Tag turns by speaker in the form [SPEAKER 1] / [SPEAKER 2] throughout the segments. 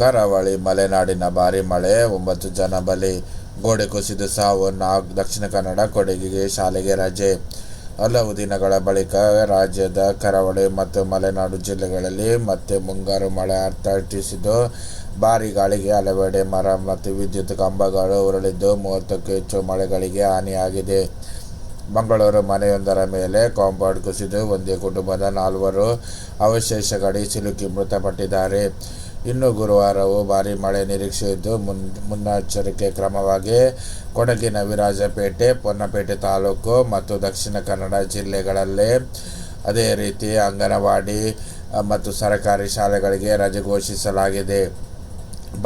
[SPEAKER 1] ಕರಾವಳಿ, ಮಲೆನಾಡಿನ ಭಾರಿ ಮಳೆ, ಒಂಬತ್ತು ಜನ ಬಲಿ ಗೋಡೆ ಕುಸಿದು ಸಾವು, ನಾಗ್ ದಕ್ಷಿಣ ಕನ್ನಡ ಕೊಡಗಿಗೆ ಶಾಲೆಗೆ ರಜೆ. ಹಲವು ದಿನಗಳ ಬಳಿಕ ರಾಜ್ಯದ ಕರಾವಳಿ ಮತ್ತು ಮಲೆನಾಡು ಜಿಲ್ಲೆಗಳಲ್ಲಿ ಮತ್ತೆ ಮುಂಗಾರು ಮಳೆ ಅರ್ಥಿಸಿದ್ದು ಭಾರಿ ಗಾಳಿಗೆ ಹಲವೆಡೆ ಮರ ಮತ್ತು ವಿದ್ಯುತ್ ಕಂಬಗಳು ಉರುಳಿದ್ದು, ಮೂವತ್ತಕ್ಕೂ ಹೆಚ್ಚು ಮಳೆಗಳಿಗೆ ಹಾನಿಯಾಗಿದೆ. ಮಂಗಳೂರು ಮನೆಯೊಂದರ ಮೇಲೆ ಕಾಂಪೌಂಡ್ ಕುಸಿದು, ಒಂದೇ ಕುಟುಂಬದ ನಾಲ್ವರು ಅವಶೇಷಗಡಿ ಸಿಲುಕಿ ಮೃತಪಟ್ಟಿದ್ದಾರೆ. ಇನ್ನು ಗುರುವಾರವೂ ಭಾರೀ ಮಳೆ ನಿರೀಕ್ಷೆ ಇದ್ದು ಮುನ್, ಮುನ್ನೆಚ್ಚರಿಕೆ ಕ್ರಮವಾಗಿ ಕೊಡಗಿನ ವಿರಾಜಪೇಟೆ, ಪೊನ್ನಪೇಟೆ ತಾಲೂಕು ಮತ್ತು ದಕ್ಷಿಣ ಕನ್ನಡ ಜಿಲ್ಲೆಗಳಲ್ಲಿ ಅದೇ ರೀತಿ ಅಂಗನವಾಡಿ ಮತ್ತು ಸರ್ಕಾರಿ ಶಾಲೆಗಳಿಗೆ ರಜೆ ಘೋಷಿಸಲಾಗಿದೆ.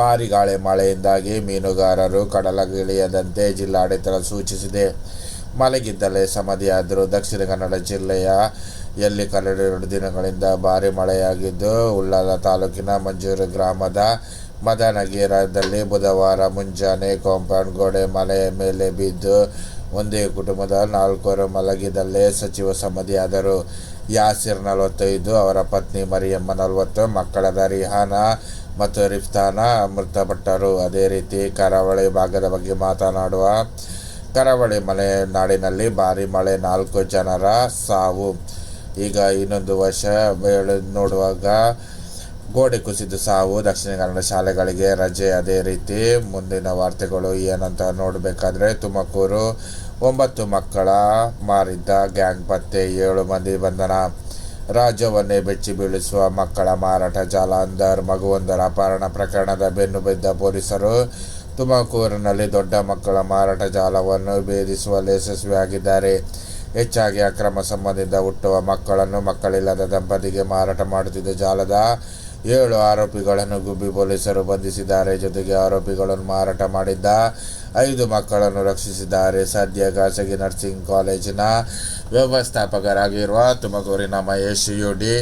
[SPEAKER 1] ಭಾರಿ ಗಾಳಿ ಮಳೆಯಿಂದಾಗಿ ಮೀನುಗಾರರು ಕಡಲಗಿಳಿಯದಂತೆ ಜಿಲ್ಲಾಡಳಿತ ಸೂಚಿಸಿದೆ. ಮಲಗಿದ್ದಲೇ ಸಮಾಧಿಯಾದರೂ ದಕ್ಷಿಣ ಕನ್ನಡ ಜಿಲ್ಲೆಯ ಎಲ್ಲಿ ಕಳೆದೆರಡು ದಿನಗಳಿಂದ ಭಾರಿ ಮಳೆಯಾಗಿದ್ದು, ಉಳ್ಳಾಲ ತಾಲೂಕಿನ ಮಂಜೂರು ಗ್ರಾಮದ ಮದನಗೀರದಲ್ಲಿ ಬುಧವಾರ ಮುಂಜಾನೆ ಕಾಂಪೌಂಡ್ ಗೋಡೆ ಮನೆಯ ಮೇಲೆ ಬಿದ್ದು, ಒಂದೇ ಕುಟುಂಬದ ನಾಲ್ಕರು ಮಲಗಿದಲ್ಲೇ ಸಚಿವ ಸಮಾಧಿಯಾದರು ಯಾಸಿರ್ ನಲವತ್ತೈದು, ಅವರ ಪತ್ನಿ ಮರಿಯಮ್ಮ ನಲವತ್ತು ಮಕ್ಕಳದ ರಿಹಾನ ಮತ್ತು ರಿಫ್ತಾನ ಮೃತಪಟ್ಟರು. ಅದೇ ರೀತಿ ಕರಾವಳಿ ಭಾಗದ ಬಗ್ಗೆ ಮಾತನಾಡುವ ಕರಾವಳಿ ಮಲೆನಾಡಿನಲ್ಲಿ ಭಾರಿ ಮಳೆ, ನಾಲ್ಕು ಜನರ ಸಾವು. ಈಗ ಇನ್ನೊಂದು ವರ್ಷ ನೋಡುವಾಗ ಗೋಡೆ ಕುಸಿದು ಸಾವು, ದಕ್ಷಿಣ ಕನ್ನಡ ಶಾಲೆಗಳಿಗೆ ರಜೆ ಅದೇ ರೀತಿ. ಮುಂದಿನ ವಾರ್ತೆಗಳು ಏನಂತ ನೋಡಬೇಕಾದ್ರೆ, ತುಮಕೂರು ಒಂಬತ್ತು ಮಕ್ಕಳ ಮಾರಿದ್ದ ಗ್ಯಾಂಗ್ ಪತ್ತೆ, ಏಳು ಮಂದಿ ಬಂಧನ. ರಾಜ್ಯವನ್ನೇ ಬೆಚ್ಚಿ ಬೀಳಿಸುವ ಮಕ್ಕಳ ಮಾರಾಟ ಜಾಲ ಅಂದರ್ ಮಗುವೊಂದರ ಅಪಹರಣ ಪ್ರಕರಣದ ಬೆನ್ನು ಬಿದ್ದ ಪೊಲೀಸರು. ತುಮಕೂರಿನಲ್ಲಿ ದೊಡ್ಡ ಮಕ್ಕಳ ಮಾರಾಟ ಜಾಲವನ್ನು ಭೇದಿಸುವಲ್ಲಿ ಯಶಸ್ವಿಯಾಗಿದ್ದಾರೆ. ಹೆಚ್ಚಾಗಿ ಅಕ್ರಮ ಸಂಬಂಧದಿಂದ ಹುಟ್ಟುವ ಮಕ್ಕಳನ್ನು ಮಕ್ಕಳಿಲ್ಲದ ದಂಪತಿಗೆ ಮಾರಾಟ ಮಾಡುತ್ತಿದ್ದ ಜಾಲದ ಏಳು ಆರೋಪಿಗಳನ್ನು ಗುಬ್ಬಿ ಪೊಲೀಸರು ಬಂಧಿಸಿದ್ದಾರೆ. ಜೊತೆಗೆ ಆರೋಪಿಗಳನ್ನು ಮಾರಾಟ ಮಾಡಿದ್ದ ಐದು ಮಕ್ಕಳನ್ನು ರಕ್ಷಿಸಿದ್ದಾರೆ. ಸದ್ಯ ಖಾಸಗಿ ನರ್ಸಿಂಗ್ ಕಾಲೇಜಿನ ವ್ಯವಸ್ಥಾಪಕರಾಗಿರುವ ತುಮಕೂರಿನ ಮಹೇಶ್ ಯುಡಿ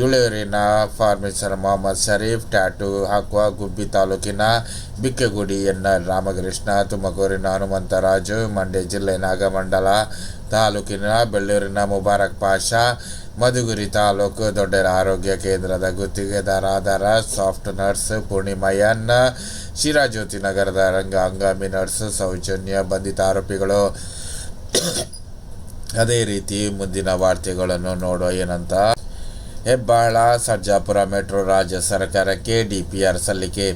[SPEAKER 1] ಯುಳೂರಿನ ಫಾರ್ಮಿಸರ್ ಮೊಹಮ್ಮದ್ ಶರೀಫ್, ಟ್ಯಾಟು ಹಾಕುವ ಗುಬ್ಬಿ ತಾಲೂಕಿನ ಬಿಕ್ಕೆಗುಡಿ ಎನ್ ರಾಮಕೃಷ್ಣ, ತುಮಕೂರಿನ ಹನುಮಂತರಾಜು ಮಂಡ್ಯ ಜಿಲ್ಲೆ ನಾಗಮಂಡಲ ತಾಲೂಕಿನ ಬೆಳ್ಳೂರಿನ ಮುಬಾರಕ್ ಪಾಷಾ, ಮಧುಗುರಿ ತಾಲೂಕು ದೊಡ್ಡರ ಆರೋಗ್ಯ ಕೇಂದ್ರದ ಗುತ್ತಿಗೆದಾರಾದ ಸಾಫ್ಟ್ ನರ್ಸ್ ಪೂರ್ಣಿಮಯನ್, ಶಿರಾಜ್ಯೋತಿ ನಗರದ ರಂಗ ಹಂಗಾಮಿ ನರ್ಸ್ ಸೌಜನ್ಯ ಬಂಧಿತ ಆರೋಪಿಗಳು. ಅದೇ ರೀತಿ ಮುಂದಿನ ವಾರ್ತೆಗಳನ್ನು ನೋಡೋ ಏನಂತ? ಹೆಬ್ಬಾಳ, ಸರ್ಜಾಪುರ ಮೆಟ್ರೋ ರಾಜ್ಯ ಸರ್ಕಾರಕ್ಕೆ ಡಿಪಿಆರ್ ಸಲ್ಲಿಕೆ.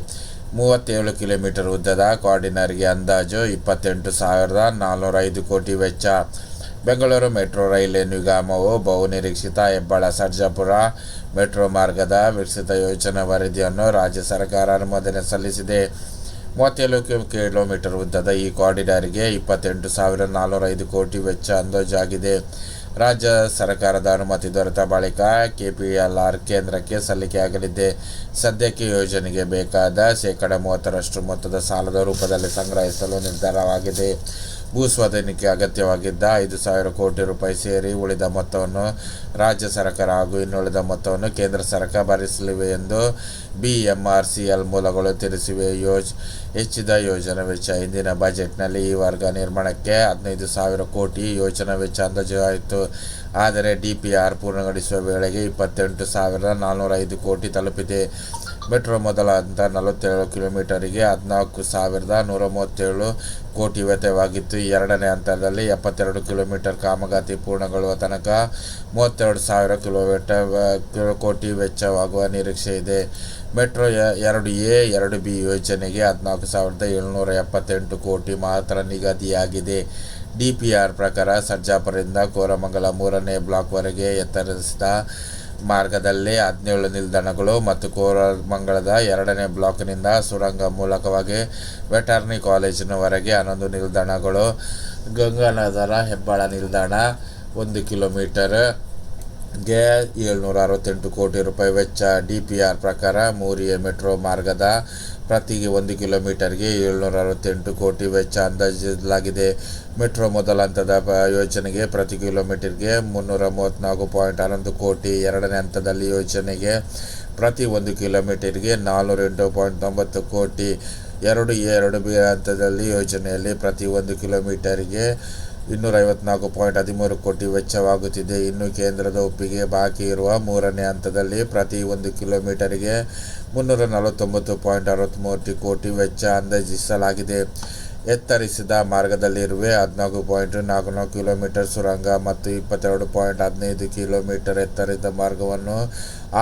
[SPEAKER 1] ಮೂವತ್ತೇಳು ಕಿಲೋಮೀಟರ್ ಉದ್ದದ ಕಾರಿಡಾರ್ಗೆ ಅಂದಾಜು ಇಪ್ಪತ್ತೆಂಟು ಸಾವಿರದ ನಾನ್ನೂರ ಐದು ಕೋಟಿ ವೆಚ್ಚ. ಬೆಂಗಳೂರು ಮೆಟ್ರೋ ರೈಲ್ವೆ ನಿಗಮವು ಬಹುನಿರೀಕ್ಷಿತ ಹೆಬ್ಬಾಳ, ಸರ್ಜಾಪುರ ಮೆಟ್ರೋ ಮಾರ್ಗದ ವಿಕಸಿತ ಯೋಜನಾ ವರದಿಯನ್ನು ರಾಜ್ಯ ಸರ್ಕಾರ ಅನುಮೋದನೆ ಸಲ್ಲಿಸಿದೆ. ಮೂವತ್ತೇಳು ಕಿಲೋಮೀಟರ್ ಉದ್ದದ ಈ ಕಾರಿಡಾರ್ಗೆ ಇಪ್ಪತ್ತೆಂಟು ಸಾವಿರದ ನಾನ್ನೂರ ಐದು ಕೋಟಿ ವೆಚ್ಚ ಅಂದಾಜಾಗಿದೆ. ರಾಜ್ಯ ಸರ್ಕಾರದ ಅನುಮತಿ ದೊರೆತ ಬಳಿಕ ಕೆಪಿಎಲ್ಆರ್ ಕೇಂದ್ರಕ್ಕೆ ಸಲ್ಲಿಕೆಯಾಗಲಿದೆ. ಸದ್ಯಕ್ಕೆ ಯೋಜನೆಗೆ ಬೇಕಾದ ಶೇಕಡ ಮೂವತ್ತರಷ್ಟು ಮೊತ್ತದ ಸಾಲದ ರೂಪದಲ್ಲಿ ಸಂಗ್ರಹಿಸಲು ನಿರ್ಧಾರವಾಗಿದೆ. ಭೂಸ್ವಾಧೀನಕ್ಕೆ ಅಗತ್ಯವಾಗಿದ್ದ ಐದು ಸಾವಿರ ಕೋಟಿ ರೂಪಾಯಿ ಸೇರಿ ಉಳಿದ ಮೊತ್ತವನ್ನು ರಾಜ್ಯ ಸರ್ಕಾರ ಹಾಗೂ ಇನ್ನುಳಿದ ಮೊತ್ತವನ್ನು ಕೇಂದ್ರ ಸರ್ಕಾರ ಭರಿಸಲಿವೆ ಎಂದು ಬಿಎಂಆರ್ಸಿಎಲ್ ಮೂಲಗಳು ತಿಳಿಸಿವೆ. ಯೋಜ್, ಹೆಚ್ಚಿದ ಯೋಜನಾ ವೆಚ್ಚ ಹಿಂದಿನ ಬಜೆಟ್ನಲ್ಲಿ ಈ ವರ್ಗ ನಿರ್ಮಾಣಕ್ಕೆ ಹದಿನೈದು ಸಾವಿರ ಕೋಟಿ ಯೋಜನಾ ವೆಚ್ಚ ಅಂದಾಜು ಆಯಿತು. ಆದರೆ ಡಿ ಪಿ ಆರ್ ಪೂರ್ಣಗೊಳಿಸುವ ವೇಳೆಗೆ ಇಪ್ಪತ್ತೆಂಟು ಸಾವಿರದ ನಾನ್ನೂರ ಐದು ಕೋಟಿ ತಲುಪಿದೆ. ಮೆಟ್ರೋ ಮೊದಲ ಹಂತ ನಲವತ್ತೇಳು ಕಿಲೋಮೀಟರಿಗೆ ಹದಿನಾಲ್ಕು ಸಾವಿರದ ನೂರ ಮೂವತ್ತೇಳು ಕೋಟಿ ವ್ಯತ್ಯವಾಗಿತ್ತು ಎರಡನೇ ಹಂತದಲ್ಲಿ ಎಪ್ಪತ್ತೆರಡು ಕಿಲೋಮೀಟರ್ ಕಾಮಗಾರಿ ಪೂರ್ಣಗೊಳ್ಳುವ ತನಕ ಮೂವತ್ತೆರಡು ಸಾವಿರ ಕಿಲೋಮೀಟರ್ ಕೋಟಿ ವೆಚ್ಚವಾಗುವ ನಿರೀಕ್ಷೆ ಇದೆ. ಮೆಟ್ರೋ ಎರಡು ಎ, ಎರಡು ಬಿ ಯೋಜನೆಗೆ ಹದಿನಾಲ್ಕು ಸಾವಿರದ ಏಳ್ನೂರ ಎಪ್ಪತ್ತೆಂಟು ಕೋಟಿ ಮಾತ್ರ ನಿಗದಿಯಾಗಿದೆ. ಡಿಪಿಆರ್ ಪ್ರಕಾರ ಸರ್ಜಾಪುರದಿಂದ ಕೋರಮಂಗಲ ಮೂರನೇ ಬ್ಲಾಕ್ವರೆಗೆ ಎತ್ತರಿಸಿದ ಮಾರ್ಗದಲ್ಲಿ ಹದಿನೇಳು ನಿಲ್ದಾಣಗಳು ಮತ್ತು ಕೋರಮಂಗಲದ ಎರಡನೇ ಬ್ಲಾಕ್ನಿಂದ ಸುರಂಗ ಮೂಲಕವಾಗಿ ವೆಟರ್ನಿ ಕಾಲೇಜಿನವರೆಗೆ ಹನ್ನೊಂದು ನಿಲ್ದಾಣಗಳು. ಗಂಗಾನಗರ ಹೆಬ್ಬಾಳ ನಿಲ್ದಾಣ ಒಂದು ಕಿಲೋಮೀಟರ್. ಗೆ ಏಳ್ನೂರ ಅರವತ್ತೆಂಟು ಕೋಟಿ ರೂಪಾಯಿ ವೆಚ್ಚ ಡಿಪಿಆರ್ ಪ್ರಕಾರ ಮೂರಿಯ ಮೆಟ್ರೋ ಮಾರ್ಗದ ಪ್ರತಿ ಒಂದು ಕಿಲೋಮೀಟರ್ಗೆ ಏಳ್ನೂರ ಅರವತ್ತೆಂಟು ಕೋಟಿ ವೆಚ್ಚ ಅಂದಾಜಿಸಲಾಗಿದೆ. ಮೆಟ್ರೋ ಮೊದಲ ಹಂತದ ಯೋಜನೆಗೆ ಪ್ರತಿ ಕಿಲೋಮೀಟರ್ಗೆ ಮುನ್ನೂರ ಮೂವತ್ತ್ನಾಲ್ಕು ಪಾಯಿಂಟ್ ಹನ್ನೊಂದು ಕೋಟಿ ಎರಡನೇ ಹಂತದಲ್ಲಿ ಯೋಜನೆಗೆ ಪ್ರತಿ ಒಂದು ಕಿಲೋಮೀಟರ್ಗೆ ನಾನ್ನೂರ ಎಂಟು ಪಾಯಿಂಟ್ ತೊಂಬತ್ತು ಕೋಟಿ ಎರಡು ಎರಡು ಬಿ ಹಂತದಲ್ಲಿ ಯೋಜನೆಯಲ್ಲಿ ಪ್ರತಿ ಒಂದು ಕಿಲೋಮೀಟರ್ಗೆ ಇನ್ನೂರ ಐವತ್ನಾಲ್ಕು ಪಾಯಿಂಟ್ ಹದಿಮೂರು ಕೋಟಿ ವೆಚ್ಚವಾಗುತ್ತಿದೆ. ಇನ್ನು ಕೇಂದ್ರದ ಒಪ್ಪಿಗೆ ಬಾಕಿ ಇರುವ ಮೂರನೇ ಹಂತದಲ್ಲಿ ಪ್ರತಿ ಒಂದು ಕಿಲೋಮೀಟರಿಗೆ ಮುನ್ನೂರ ನಲವತ್ತೊಂಬತ್ತು ಪಾಯಿಂಟ್ ಅರವತ್ತ್ಮೂರು ಕೋಟಿ ವೆಚ್ಚ ಅಂದಾಜಿಸಲಾಗಿದೆ. ಎತ್ತರಿಸಿದ ಮಾರ್ಗದಲ್ಲಿರುವ ಹದಿನಾಲ್ಕು ಪಾಯಿಂಟ್ ನಾಲ್ಕು ನಾಲ್ಕು ಕಿಲೋಮೀಟರ್ ಸುರಂಗ ಮತ್ತು ಇಪ್ಪತ್ತೆರಡು ಪಾಯಿಂಟ್ ಹದಿನೈದು ಕಿಲೋಮೀಟರ್ ಎತ್ತರದ ಮಾರ್ಗವನ್ನು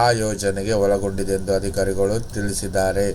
[SPEAKER 1] ಆ ಯೋಜನೆಗೆ ಒಳಗೊಂಡಿದೆ ಎಂದು ಅಧಿಕಾರಿಗಳು ತಿಳಿಸಿದ್ದಾರೆ.